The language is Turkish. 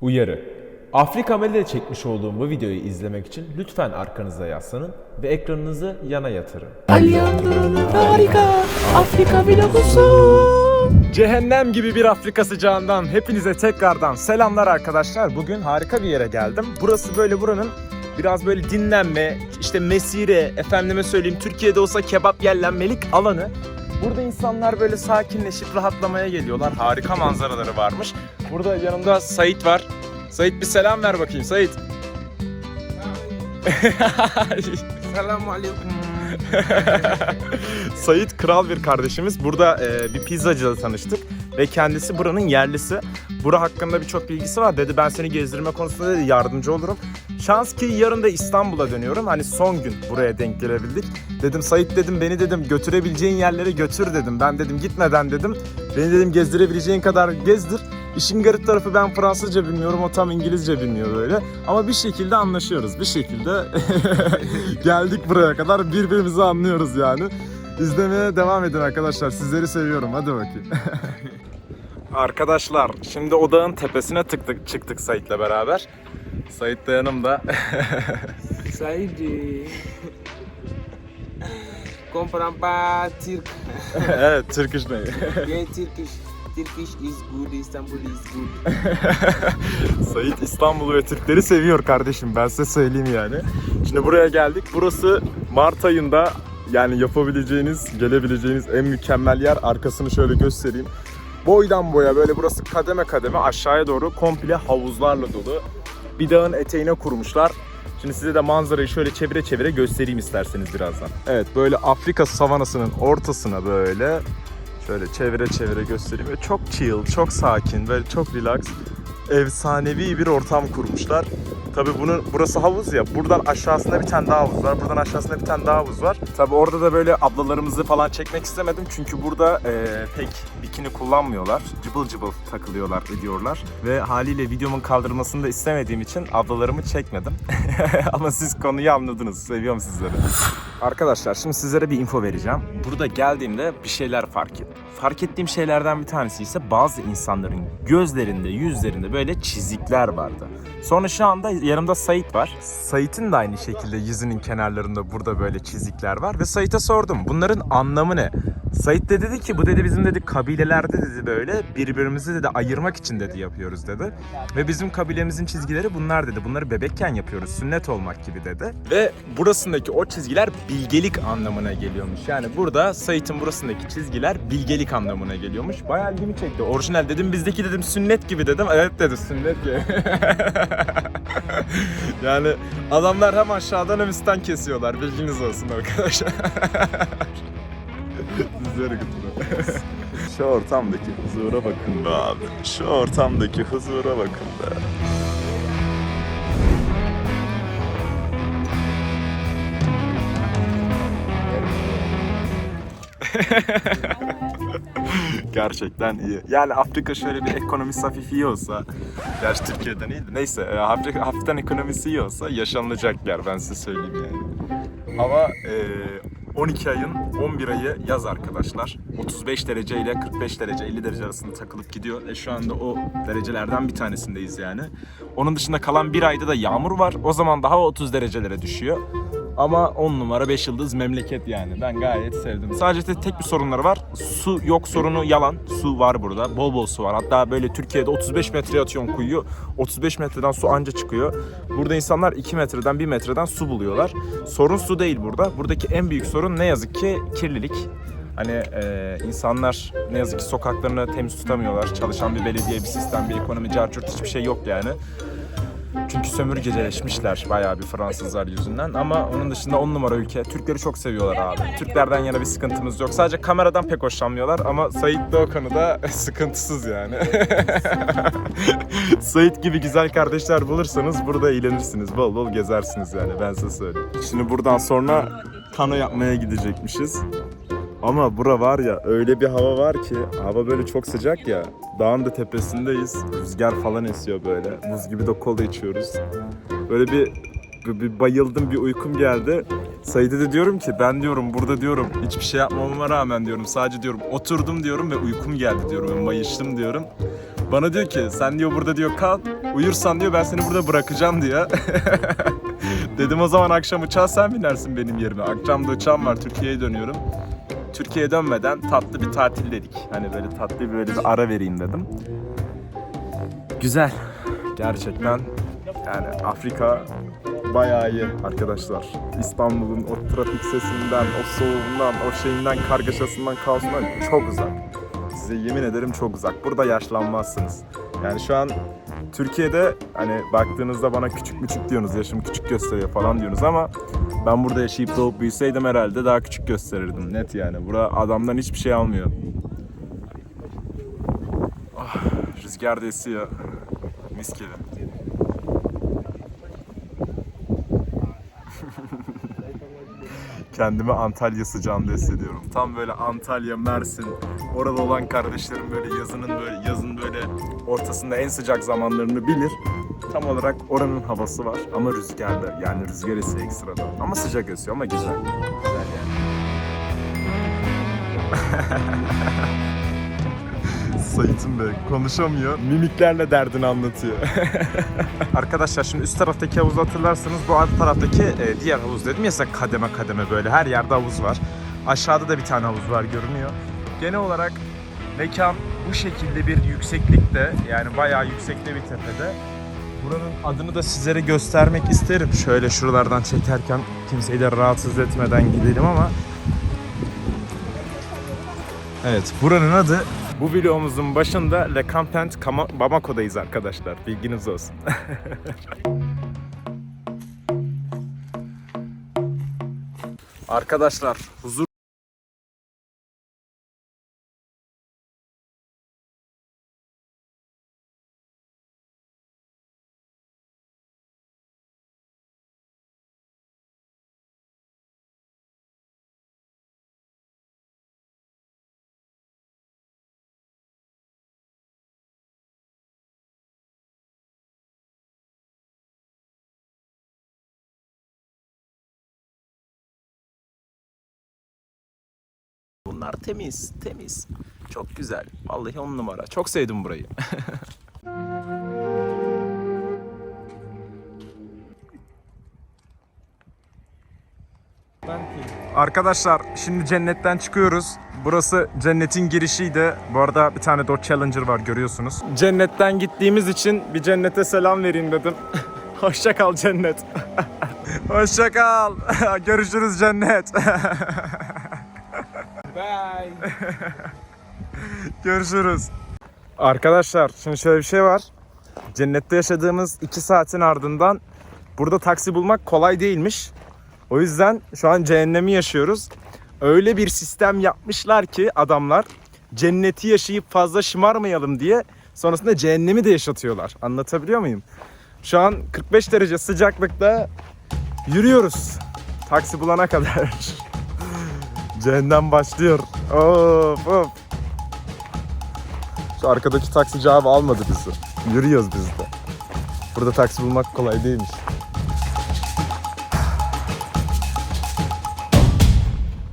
Uyarı. Afrika Meli'de çekmiş olduğum bu videoyu izlemek için lütfen arkanıza yaslanın ve ekranınızı yana yatırın. Alejandro'nun harika Afrika vlogusu. Cehennem gibi bir Afrika sıcağından hepinize tekrardan selamlar arkadaşlar. Bugün harika bir yere geldim. Burası böyle buranın biraz böyle dinlenme, işte mesire, efendime söyleyeyim Türkiye'de olsa kebap yerlenmelik alanı. Burada insanlar böyle sakinleşip rahatlamaya geliyorlar. Harika manzaraları varmış. Burada yanımda Sait var. Sait bir selam ver bakayım Sait. Selamun aleyküm. Sait kral bir kardeşimiz. Burada e, bir pizzacıda tanıştık ve kendisi buranın yerlisi. Bura hakkında birçok bilgisi var. Dedi ben seni gezdirme konusunda dedi yardımcı olurum. Şans ki yarın da İstanbul'a dönüyorum. Hani son gün buraya denk gelebildik. Dedim Sait dedim beni dedim götürebileceğin yerlere götür dedim. Ben dedim gitmeden dedim. Beni dedim gezdirebileceğin kadar gezdir. İşin garip tarafı ben Fransızca bilmiyorum, o tam İngilizce bilmiyor böyle. Ama bir şekilde anlaşıyoruz. Bir şekilde geldik buraya kadar birbirimizi anlıyoruz yani. İzlemeye devam edin arkadaşlar. Sizleri seviyorum. Hadi bakayım. arkadaşlar şimdi o dağın tepesine tıktık, çıktık Sait'le beraber. Sait de yanımda. Saidi. Comprends pas Turk. evet, Turkish ne? Yeah, Turkish. Turkish is good, Istanbul is good. Sait İstanbul ve Türkleri seviyor kardeşim ben size söyleyeyim yani. Şimdi buraya geldik. Burası Mart ayında yani yapabileceğiniz, gelebileceğiniz en mükemmel yer. Arkasını şöyle göstereyim. Boydan boya böyle burası kademe kademe aşağıya doğru komple havuzlarla dolu. Bir dağın eteğine kurmuşlar. Şimdi size de manzarayı şöyle çevire çevire göstereyim isterseniz birazdan. Evet böyle Afrika savanasının ortasına böyle şöyle çevire çevire göstereyim. Ve çok chill, çok sakin, böyle çok relax efsanevi bir ortam kurmuşlar. Tabii bunun burası havuz ya. Buradan aşağısında bir tane daha havuz var. Buradan aşağısında bir tane daha havuz var. Tabii orada da böyle ablalarımızı falan çekmek istemedim. Çünkü burada e, pek bikini kullanmıyorlar. Cıbıl cıbıl takılıyorlar, ediyorlar. Ve haliyle videomun kaldırılmasını da istemediğim için ablalarımı çekmedim. Ama siz konuyu anladınız. Seviyorum sizleri. Arkadaşlar şimdi sizlere bir info vereceğim. Burada geldiğimde bir şeyler fark ettim. Fark ettiğim şeylerden bir tanesi ise bazı insanların gözlerinde, yüzlerinde böyle çizikler vardı. Sonra şu anda yanımda Sait var. Sait'in de aynı şekilde yüzünün kenarlarında burada böyle çizikler var. Ve Sait'e sordum bunların anlamı ne? Sait de dedi ki bu dedi bizim dedi kabilelerde dedi böyle birbirimizi dedi ayırmak için dedi yapıyoruz dedi. Ve bizim kabilemizin çizgileri bunlar dedi. Bunları bebekken yapıyoruz sünnet olmak gibi dedi. Ve burasındaki o çizgiler bilgelik anlamına geliyormuş. Yani burada Sait'in burasındaki çizgiler bilgelik anlamına geliyormuş. Bayağı ilgimi çekti. Orijinal dedim bizdeki dedim sünnet gibi dedim. Evet dedi sünnet gibi. yani adamlar hem aşağıdan hem üstten kesiyorlar. Bilginiz olsun arkadaşlar. Şu ortamdaki huzura bakın be abi. Şu ortamdaki huzura bakın be. Gerçekten iyi. Yani Afrika şöyle bir ekonomisi hafif iyi olsa, gerçi Türkiye'den iyiydi. Neyse, e, Afrika hafiften ekonomisi iyi olsa yaşanılacak yer ben size söyleyeyim yani. Ama e, 12 ayın 11 ayı yaz arkadaşlar. 35 derece ile 45 derece 50 derece arasında takılıp gidiyor. E şu anda o derecelerden bir tanesindeyiz yani. Onun dışında kalan bir ayda da yağmur var. O zaman da hava 30 derecelere düşüyor. Ama 10 numara 5 yıldız memleket yani. Ben gayet sevdim. Sadece de tek bir sorunları var. Su yok sorunu yalan. Su var burada. Bol bol su var. Hatta böyle Türkiye'de 35 metreye atıyorsun kuyuyu. 35 metreden su anca çıkıyor. Burada insanlar 2 metreden 1 metreden su buluyorlar. Sorun su değil burada. Buradaki en büyük sorun ne yazık ki kirlilik. Hani e, insanlar ne yazık ki sokaklarını temiz tutamıyorlar. Çalışan bir belediye, bir sistem, bir ekonomi, carçurt hiçbir şey yok yani. Çünkü sömürgeceleşmişler bayağı bir Fransızlar yüzünden. Ama onun dışında on numara ülke. Türkleri çok seviyorlar abi. Türklerden yana bir sıkıntımız yok. Sadece kameradan pek hoşlanmıyorlar ama Sait de o konuda sıkıntısız yani. Sait gibi güzel kardeşler bulursanız burada eğlenirsiniz. Bol bol gezersiniz yani ben size söyleyeyim. Şimdi buradan sonra kano yapmaya gidecekmişiz. Ama bura var ya öyle bir hava var ki hava böyle çok sıcak ya. Dağın da tepesindeyiz. Rüzgar falan esiyor böyle. Buz gibi de kola içiyoruz. Böyle bir, bir, bayıldım bir uykum geldi. Said'e de diyorum ki ben diyorum burada diyorum hiçbir şey yapmamama rağmen diyorum sadece diyorum oturdum diyorum ve uykum geldi diyorum ve mayıştım diyorum. Bana diyor ki sen diyor burada diyor kal. Uyursan diyor ben seni burada bırakacağım diyor. Dedim o zaman akşam uçağa sen binersin benim yerime. Akşam da uçağım var Türkiye'ye dönüyorum. Türkiye'ye dönmeden tatlı bir tatil dedik. Hani böyle tatlı bir böyle bir ara vereyim dedim. Güzel. Gerçekten yani Afrika bayağı iyi arkadaşlar. İstanbul'un o trafik sesinden, o soğuğundan, o şeyinden, kargaşasından, kaosundan çok uzak. Size yemin ederim çok uzak. Burada yaşlanmazsınız. Yani şu an Türkiye'de hani baktığınızda bana küçük küçük diyorsunuz, yaşım küçük gösteriyor falan diyorsunuz ama ben burada yaşayıp doğup büyüseydim herhalde daha küçük gösterirdim. Net yani. Burada adamdan hiçbir şey almıyor. Ah, rüzgar da esiyor. Mis gibi. Kendimi Antalya sıcağında hissediyorum. Tam böyle Antalya, Mersin, orada olan kardeşlerim böyle yazının böyle yazın böyle ortasında en sıcak zamanlarını bilir. Tam olarak oranın havası var ama rüzgarlı. Yani rüzgar esiyor ekstradan. Ama sıcak esiyor ama güzel. Güzel yani. Sait'im be konuşamıyor. Mimiklerle derdini anlatıyor. Arkadaşlar şimdi üst taraftaki havuzu hatırlarsanız bu alt taraftaki e, diğer havuz dedim ya size kademe kademe böyle her yerde havuz var. Aşağıda da bir tane havuz var görünüyor. Genel olarak mekan bu şekilde bir yükseklikte yani bayağı yüksekte bir tepede. Buranın adını da sizlere göstermek isterim. Şöyle şuralardan çekerken kimseyi de rahatsız etmeden gidelim ama Evet, buranın adı... Bu vlogumuzun başında Le Campent Bamako'dayız arkadaşlar. Bilginiz olsun. arkadaşlar, huzur Bunlar temiz, temiz. Çok güzel. Vallahi on numara. Çok sevdim burayı. Arkadaşlar şimdi cennetten çıkıyoruz. Burası cennetin girişiydi. Bu arada bir tane Dodge Challenger var görüyorsunuz. Cennetten gittiğimiz için bir cennete selam vereyim dedim. Hoşça kal cennet. Hoşça kal. Görüşürüz cennet. Bye. Görüşürüz. Arkadaşlar şimdi şöyle bir şey var. Cennette yaşadığımız 2 saatin ardından burada taksi bulmak kolay değilmiş. O yüzden şu an cehennemi yaşıyoruz. Öyle bir sistem yapmışlar ki adamlar cenneti yaşayıp fazla şımarmayalım diye sonrasında cehennemi de yaşatıyorlar. Anlatabiliyor muyum? Şu an 45 derece sıcaklıkta yürüyoruz. Taksi bulana kadar. Cehennem başlıyor. Of of. Şu arkadaki taksici abi almadı bizi. Yürüyoruz biz de. Burada taksi bulmak kolay değilmiş.